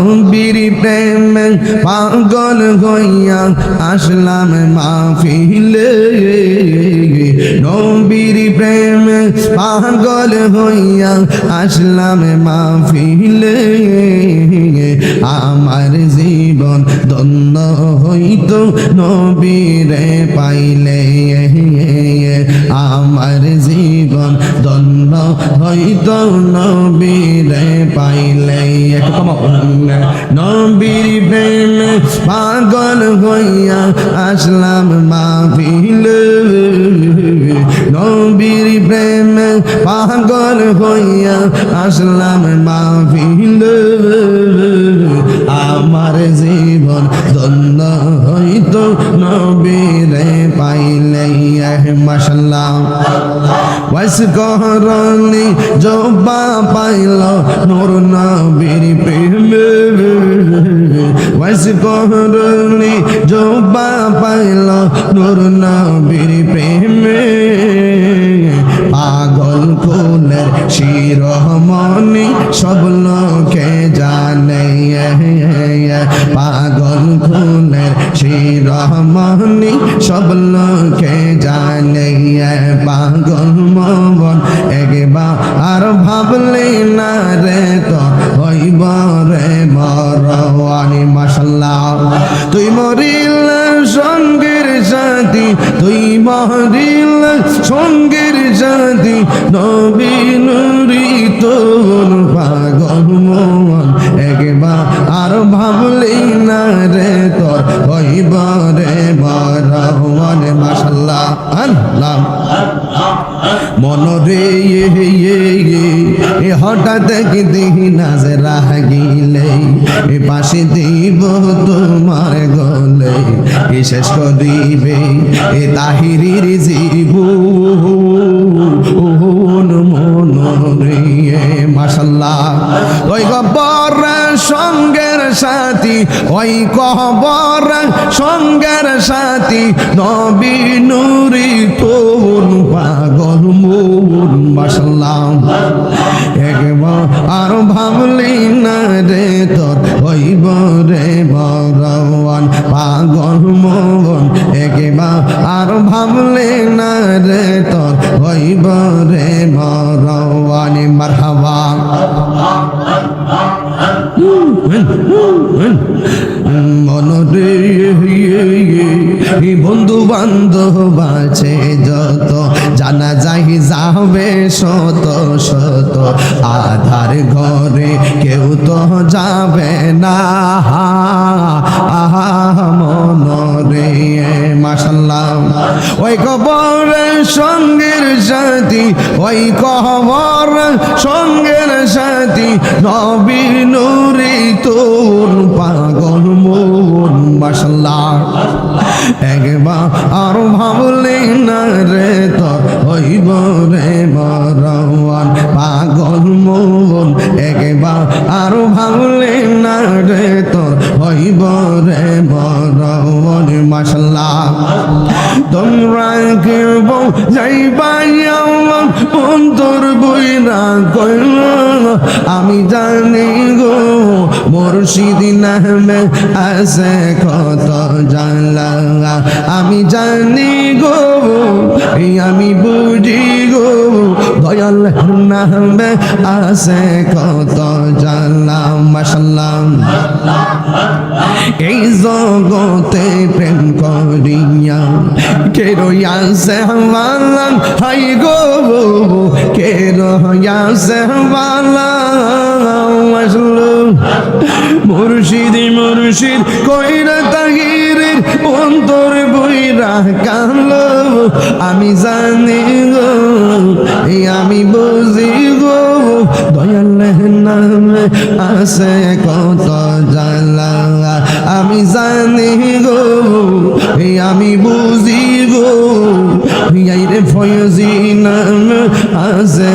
নবীর প্রেম পাগল হইয়া আসলাম মাহফিলে। নবীর প্রেম পাগল হইয়া আসলাম মাহফিলে। আমার জীবন দন্ন হইত নবীরে পাইলে। আমার জীবন পাইলে পাগল হইয়া আসলাম মাহফিলে। নবীর প্রেম পাগল হইয়া আসলাম মাহফিলে। আমার জীবন ধন্য হইত নবীরে। মাসাল্লাহ ওয়াস করনি জবা পাইল নূর নবীর প্রেমে। ওয়াস করনি জবা পাইল নূর নবীর প্রেমে। শিরোমণি সব লোকে জানে, পাগল ফুলের শিরোমণি সব লোকে জানে, পাগল মন একবার আর ভাবলে না রে তো হইব রে মরওয়ানি মাসাল্লাহ তুই মরিল সঙ্গের সাথী তুই মরিল সাথী নবীনুরি তোর পাগল মন একবার আর ভাবলি না রে তোর হইব রে মরওয়ান মাসাল্লাহ আল্লাহ। মন রে ইয়ে ইয়ে ইয়ে এ হঠাৎ কি দেখি নাজরা গিলে এ পাশে দিব তোমার গলে, এ শেষ করিবে এ তাহিরির জীব মাসাল্লাহ ওই গব্বর সঙ্গের সাথী, ওই কবর সঙ্গের সাথী, নবী নুরি তোর পাগল মন মাসাল্লাহ একবার আর ভাবলি না রে তোর, হইব রে ভগবান পাগল মন একবার আর ভাবলি না রে তোর হইব রে ভগবান মারহাবা মনরে বন্ধু বান্ধব আছে যত, জানা যাই যাবে শত শত। আধার ঘরে কেউ তো যাবে না। মাসাল্লাহ ওই সঙ্গের সাথী, ওই কবর সঙ্গের সাথী নবী নুরি তোর পাগল মন মাসাল্লাহ একবার আর ভাবলে না রে তোর হইব রে মরওয়ান পাগল মন একবার আর ভাবলে না রে তোর হইব রে মরওয়ান মাসাল্লাহ তোমরা কেউ যাইবাই আমার অন্তর বইরা কইল, আমি জানি গো মুর্শিদ নামে আছে কত জানলা। আমি জানি গো এই আমি বুঝি গো, দয়াল নামে আছে কত জানলা। মাসাল্লাহ এই জগতে প্রেম করিয়া কে রইয়াছে হাই গো, কে রইয়াছে হওয়ালাম? আসলো মুর্শিদ মুর্শিদ, কইরা তাহিরের অন্তর বইরা আমি জানি গো আমি বুঝি গো দয়াল নামে আছে কত জালা আমি জানি গো আমি বুঝি গো রে ফয়জি নাম আছে